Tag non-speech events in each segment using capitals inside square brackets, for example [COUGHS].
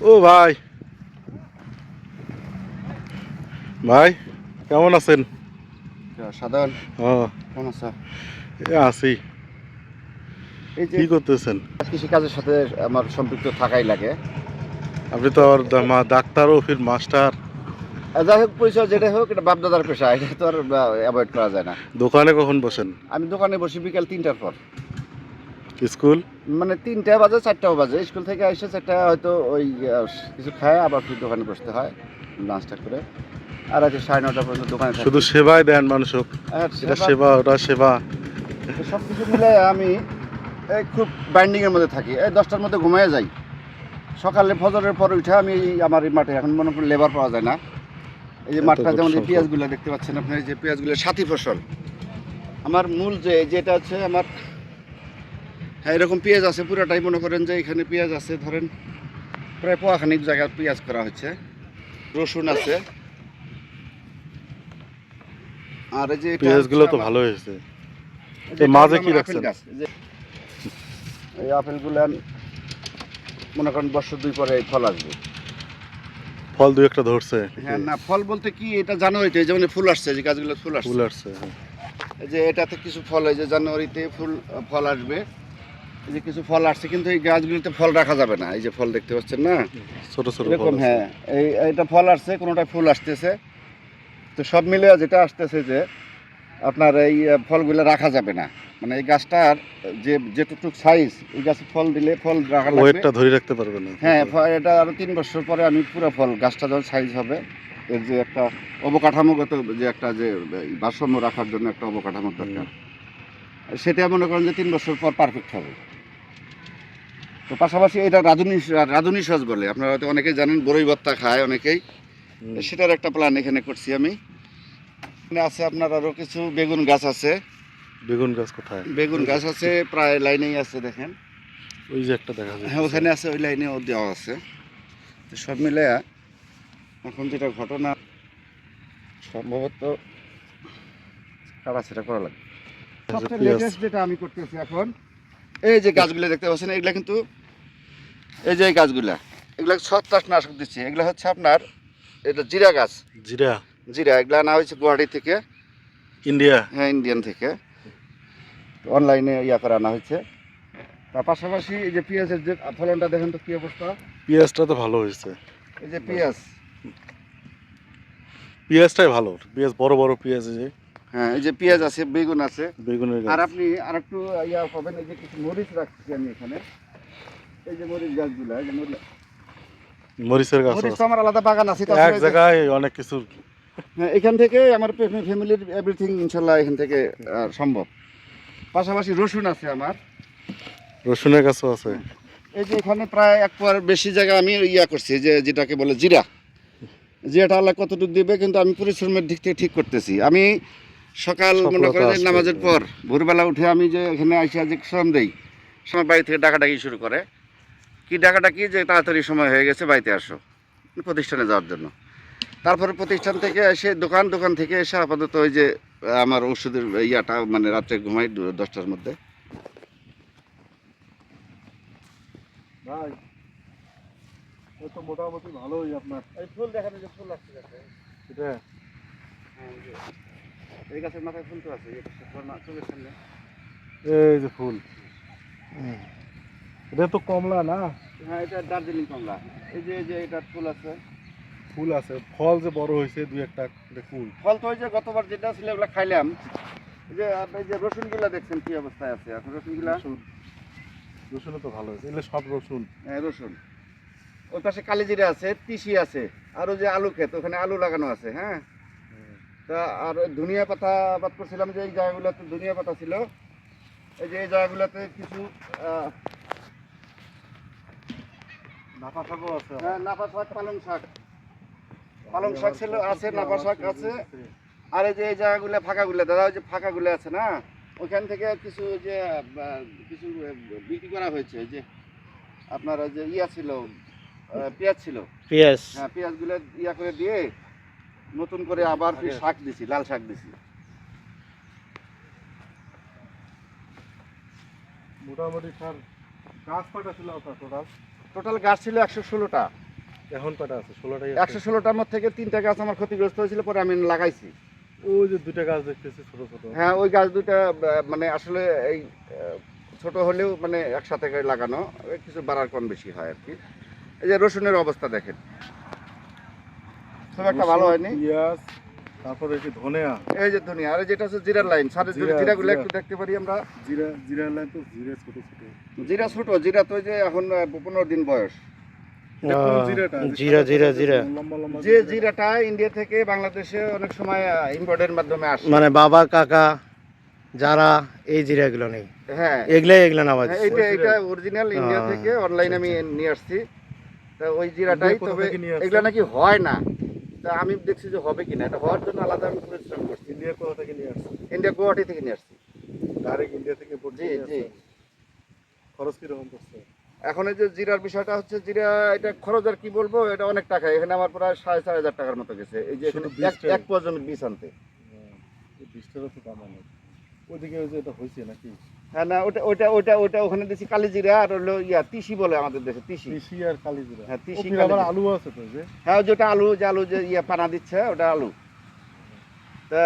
ও ভাই। ভাই কেমন আছেন? সাধারণ? ও কেমন আছে? আছি। কি করতেছেন? কৃষিকাজের সাথে আমার সম্পৃক্ত থাকাই লাগে। আপনি তো মা- ডাক্তার ও ফির মাস্টার যাই হোক পরিচয় যেটা হোক এটা বাপদাদার পেশা এটা তো আর অ্যাভয়েড করা যায় না। দোকানে কখন বসেন? আমি দোকানে বসি বিকাল তিনটার পর। স্কুল? মানে তিনটা বাজে চারটাও বাজে। স্কুল থেকে এসে চারটা হয়তো ওই কিছু খায় আবার ফির দোকানে বসতে হয় লাঞ্চটা করে। আর আছে সাড়ে নটা পর্যন্ত দোকানে থাকি। শুধু সেবাই দেন মানুষ এটা সেবা- ওটা সেবা। সব কিছু মিলে আমি এই খুব বাইন্ডিংয়ের মধ্যে থাকি। এই দশটার মধ্যে ঘুমিয়ে যাই। সকালে ফজরের পর উঠে আমি আমার এই মাঠে এখন মনে করি লেবার পাওয়া যায় না। এই যে মাঠটা যেমন এই পেঁয়াজগুলো দেখতে পাচ্ছেন আপনি এই যে পেঁয়াজগুলো সাথী ফসল। আমার মূল যে যেটা হচ্ছে আমার হ্যাঁ এরকম পেঁয়াজ আছে পুরোটাই মনে করেন যে এখানে পেঁয়াজ আছে ধরেন প্রায় পোয়াখানিক জায়গায় পেঁয়াজ করা হচ্ছে রসুন আছে। আর এই যে পেঁয়াজগুলো তো ভালো হয়েছে। এই মাঝে কি রাখছেন? এই আপেলগুলো মনে করেন বছর দুই পরে ফল আসবে। ফল দু একটা ধরছে। হ্যাঁ না ফল বলতে কি এটা জানুয়ারিতে যেমন এই ফুল আসছে যে গাছগুলো ফুল আসছে। ফুল আসছে হ্যাঁ। এই যে এটাতে কিছু ফল হয় যে জানুয়ারিতে ফুল ফল আসবে। এই যে কিছু ফল আসছে কিন্তু এই গাছগুলোতে ফল রাখা যাবে না। এই যে ফল দেখতে পাচ্ছেন না? ছোট ছোট এরকম হ্যাঁ। এই এটা ফল আসছে কোনোটা ফুল আসতেছে। তো সব মিলে যেটা আসতেছে যে আপনার এই ফলগুলো রাখা যাবে না। মানে এই গাছটার যে যেটুকু সাইজ এই গাছে ফল দিলে ফল রাখা লাগবে। ওয়েটটা ধরে রাখতে পারবে না। হ্যাঁ এটা আরও তিন বছর পরে আমি পুরো ফল গাছটা যখন সাইজ হবে এর যে একটা অবকাঠামোগত যে একটা যে ভারসাম্য রাখার জন্য একটা অবকাঠামো দরকার। সেটা মনে করেন যে তিন বছর পর পারফেক্ট হবে। তো পাশাপাশি এটা রাধুনি রাধুনি সস বলে। আপনারা হয়তো অনেকেই জানেন বড়ই ভত্তা খায় অনেকেই। সেটার একটা প্ল্যান এখানে করছি আমি। এখানে আছে আপনার আরও কিছু বেগুন গাছ আছে। বেগুন গাছ কোথায়? বেগুন গাছ আছে প্রায় লাইনেই আছে দেখেন। ওই যে একটা দেখা যায় হ্যাঁ ওখানে আছে ওই লাইনেও দেওয়া আছে। তো সব মিলে এখন যেটা ঘটনা সম্ভবত কাটাছেটা করা লাগবে। সবচেয়ে লেটেস্ট যেটা আমি করতেছি এখন এই যে গাছগুলো দেখতে পাচ্ছেন এগুলা কিন্তু এই যে গাছগুলা এগুলা ছত্রাক নাশক দিচ্ছে। এগুলা হচ্ছে আপনার এটা জিরা গাছ। জিরা? জিরা এগুলা আনা হয়েছে গুয়াহাটি থেকে। ইন্ডিয়া? হ্যাঁ ইন্ডিয়ান থেকে। অনলাইনে ইয়া করে আনা হয়েছে। তার পাশাপাশি এই যে পেঁয়াজের যে ফলনটা দেখেন তো কী অবস্থা? পেঁয়াজটা তো ভালো হয়েছে। এই যে পেঁয়াজ। পেঁয়াজটাই ভালো। পেঁয়াজ বড় বড় পেঁয়াজ যে। হ্যাঁ এই যে পেঁয়াজ আছে বেগুন আছে। বেগুনের আর আপনি আর একটু ইয়া পাবেন এই যে কিছু মরিচ রাখছি আমি এখানে। এই যে মরিচ গাছগুলো এই যে মরিচ। মরিচের গাছ মরিচ তো আমার আলাদা বাগান আছে এক তাছাড়া এই যে- জায়গায় অনেক কিছু। হ্যাঁ এখান থেকে আমার ফ্যামিলির এভরিথিং ইনশাল্লাহ এখান থেকে সম্ভব। পাশাপাশি রসুন আছে আমার। রসুনের গাছও আছে। এই যে এখানে প্রায় এক পর বেশি জায়গা আমি ইয়া করছি যে যেটাকে বলে জিরা। জিরাটা আল্লাহ কতটুকু দিবে কিন্তু আমি পরিশ্রমের দিক থেকে ঠিক করতেছি। আমি সকাল মনে করেন নামাজের পর ভোরবেলা উঠে আমি যে এখানে আইসা যে শ্রম দেই সময় বাড়ি থেকে ডাকাডাকি শুরু করে। কি ডাকাডাকি যে তাড়াতাড়ি সময় হয়ে গেছে বাড়িতে আসো। প্রতিষ্ঠানে যাওয়ার জন্য। তারপরে প্রতিষ্ঠান থেকে এসে দোকান দোকান থেকে এসে আপাতত ওই যে আমার ওষুধের ইয়াটা মানে রাত্রে ঘুমাই দশটার মধ্যে। ভাই তো মোটামুটি ভালোই আপনার। এই ফুল দেখানো যে ফুল আসছে এটা? হ্যাঁ, এই গাছের মাথায় ফুল তো আছে এই চোখের সামনে। যে ফুল। এটা তো কমলা না? হ্যাঁ এটা দার্জিলিং কমলা। এই যে এই যে এটা ফুল আছে। ফুল আছে। ফল যে বড় হয়েছে দুই একটা এটা ফুল। ফল তো ওই যে গতবার যেটা ছিল ওগুলো খাইলাম। এই যে আপনি যে রসুনগুলা দেখছেন কি অবস্থায় আছে? এখন রসুনগুলা? রসুন। রসুনও তো ভালো হয়েছে। এগুলো সব রসুন। হ্যাঁ রসুন। ওই পাশে কালিজিরা আছে তিসি আছে আর ওই যে আলু ক্ষেত ওখানে আলু লাগানো আছে হ্যাঁ? তা আর ধনিয়া পাতা বাদ করছিলাম যে এই জায়গাগুলোতে ধনিয়া পাতা ছিল। এই যে এই জায়গাগুলোতে কিছু আহ, শাকও আছে হ্যাঁ, নাপা শাক পালং শাক। পালং শাক ছিল আছে নাপা শাক আছে। আর এই যে এই জায়গাগুলো ফাঁকাগুলো দাদা ওই যে ফাঁকাগুলো আছে না? ওইখান থেকে কিছু যে কিছু বিক্রি করা হয়েছে যে আপনার ওই যে ইয়া ছিল পেঁয়াজ ছিল। পেঁয়াজ। হ্যাঁ পেঁয়াজগুলো ইয়া করে দিয়ে নতুন করে আবার শাক দিছি লাল শাক দিছি। মোটামুটি স্যার গাছ কটা ছিল আপনার টোটাল টোটাল গাছ ছিল একশো ষোলোটা। এখন কটা আছে? ষোলোটাই একশো ষোলোটার মধ্যে থেকে তিনটা গাছ আমার ক্ষতিগ্রস্ত হয়েছিল পরে আমি লাগাইছি। ওই যে দুইটা গাছ দেখতেছি ছোট ছোট। হ্যাঁ ওই গাছ দুটা মানে আসলে এই ছোট হলেও মানে একসাথে লাগানো কিছু বাড়ার কম বেশি হয় আর কি এই যে রসুনের অবস্থা দেখেন। খুব একটা ভালো হয়নি। পেঁয়াজ তারপরে কি ধনিয়া। এই যে ধনিয়া আর যেটা হচ্ছে জিরার লাইন সারের জিরা, জিরাগুলো। একটু দেখতে পারি আমরা। জিরা জিরা লাইন তো জিরা ছোট ছোট। জিরা ছোট জিরা তো যে এখন পনেরো দিন বয়স। এটা কোন আহ, জিরাটা? যে জিরা, জিরা, জিরা। লম্বা লম্বা যে জিরাটা ইন্ডিয়া থেকে বাংলাদেশে অনেক সময় ইম্পোর্টের মাধ্যমে আসে। মানে বাবা কাকা যারা এই জিরাগুলো নেই। হ্যাঁ। এগুলাই এগুলো নামাজ হ্যাঁ, এইটা এটা অরিজিনাল ইন্ডিয়া থেকে অনলাইনে আমি নিয়ে আসছি। তা ওই জিরাটাই তবে এগুলা নাকি হয় না। তা আমি দেখছি যে হবে কিনা এটা হওয়ার জন্য আলাদা আমি পরিশ্রম করছি। ইন্ডিয়া কোথা থেকে নিয়ে আসছে ইন্ডিয়া গুয়াহাটি থেকে নিয়ে আসছি। ডাইরেক্ট ইন্ডিয়া থেকে জি জি। খরচ কীরকম পড়ছে? এখন এই যে জিরার বিষয়টা হচ্ছে জিরা এটা খরচ আর কি বলব এটা অনেক টাকা। এখানে আমার প্রায় সাড়ে চার হাজার টাকার মতো গেছে। এই যে এখানে এক- জমি বীজ আনতে। হ্যাঁ, বীজটারও তো দাম অনেক। ওইদিকে ওই যে এটা হয়েছে নাকি? হ্যাঁ না ওটা ওটা ওটা ওটা ওখানে দিছি কালি জিরা আর হলো ইয়া তিসি বলে আমাদের দেশে তিসি। কৃষি আর কালি জিরা হ্যাঁ, তিসি, আবার আলু আছে তো যে? হ্যাঁ যেটা আলু যে আলু যে ইয়া পানা দিচ্ছে ওটা আলু। তা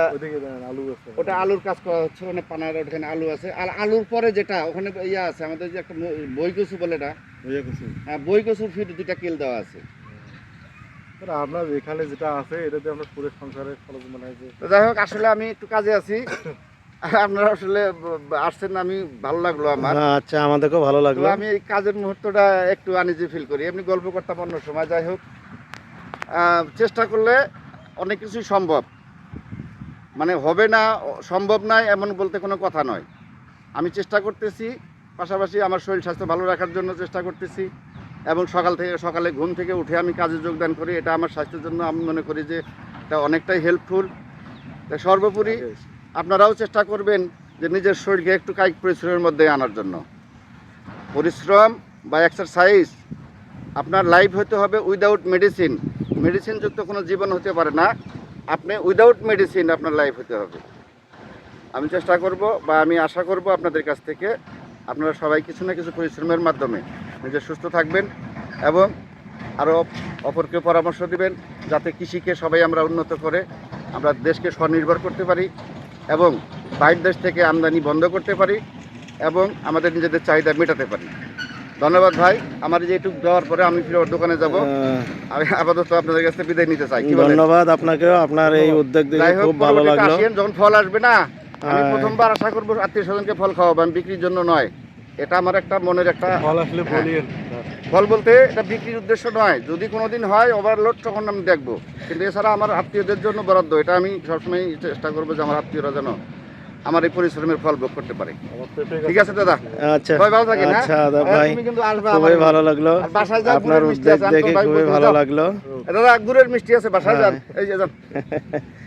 আলু আছে। ওটা আলুর কাজ করা হচ্ছে ওখানে পানার ওখানে আলু আছে। আর আলুর পরে যেটা ওখানে ইয়া আছে আমাদের যে একটা ম- বই বলে না হয়ে গেছে হ্যাঁ বই কচুর ফিট দুটা কিল দেওয়া আছে। আপনার এখানে যেটা আছে এটাতে আপনার পুরো সংসারের মনে যাই হোক আসলে আমি একটু কাজে আছি। [COUGHS] আপনারা আসলে আসছেন আমি ভালো লাগল আমার। আচ্ছা আমাদেরকেও ভালো লাগল। আমি এই কাজের মুহূর্তটা একটু আনিজি ফিল করি। এমনি গল্প করতাম অন্য সময় যাই হোক। চেষ্টা করলে অনেক কিছুই সম্ভব। মানে হবে না সম্ভব নয় এমন বলতে কোনো কথা নয়। আমি চেষ্টা করতেছি পাশাপাশি আমার শরীর স্বাস্থ্য ভালো রাখার জন্য চেষ্টা করতেছি এবং সকাল থেকে সকালে ঘুম থেকে উঠে আমি কাজে যোগদান করি। এটা আমার স্বাস্থ্যের জন্য আমি মনে করি যে এটা অনেকটাই হেল্পফুল সর্বোপরি আপনারাও চেষ্টা করবেন যে নিজের শরীরকে একটু কায়িক পরিশ্রমের মধ্যে আনার জন্য। পরিশ্রম বা এক্সারসাইজ আপনার লাইফ হতে হবে উইদাউট মেডিসিন মেডিসিনযুক্ত কোনো জীবন হতে পারে না। আপনি উইদাউট মেডিসিন আপনার লাইফ হতে হবে। আমি চেষ্টা করব বা আমি আশা করব আপনাদের কাছ থেকে আপনারা সবাই কিছু না কিছু পরিশ্রমের মাধ্যমে নিজে সুস্থ থাকবেন এবং আরও অপরকে পরামর্শ দিবেন যাতে কৃষিকে সবাই আমরা উন্নত করে, আমরা দেশকে স্বনির্ভর করতে পারি। এবং বাইর দেশ থেকে আমদানি বন্ধ করতে পারি এবং আমাদের নিজেদের চাহিদা মেটাতে পারি। ধন্যবাদ ভাই আমার যে একটু দেওয়ার পরে আমি ফিরে দোকানে যাব। আমি আপাতত আপনাদের কাছে বিদায় নিতে চাই। কি ধন্যবাদ আপনাকে আপনার এই উদ্যোগ দেখে খুব ভালো লাগল। যখন ফল আসবে না আমি। প্রথমবার আশা করব আত্মীয় স্বজনকে ফল খাওয়াবো আমি বিক্রির জন্য নয়। এটা আমার একটা মনের একটা ফল আসলে হ্যাঁ। বলিয়েন ফল বলতে এটা বিক্রির উদ্দেশ্য নয়। যদি কোনোদিন হয় ওভারলোড তখন আমি দেখব। কিন্তু এছাড়া আমার আত্মীয়দের জন্য বরাদ্দ। এটা আমি সবসময় চেষ্টা করব যে আমার আত্মীয়রা যেন আমার এই পরিশ্রমের ফল ভোগ করতে পারে। ঠিক আছে দাদা? আচ্ছা। ভালো থাকেন হ্যাঁ? আচ্ছা দাদা হ্যাঁ, ভাই। খুবই ভালো লাগল। আপনার উদ্যোগ দেখে খুবই ভালো লাগল। দাদা গুড়ের মিষ্টি আছে বাসায় যান। এই যে যান। [LAUGHS]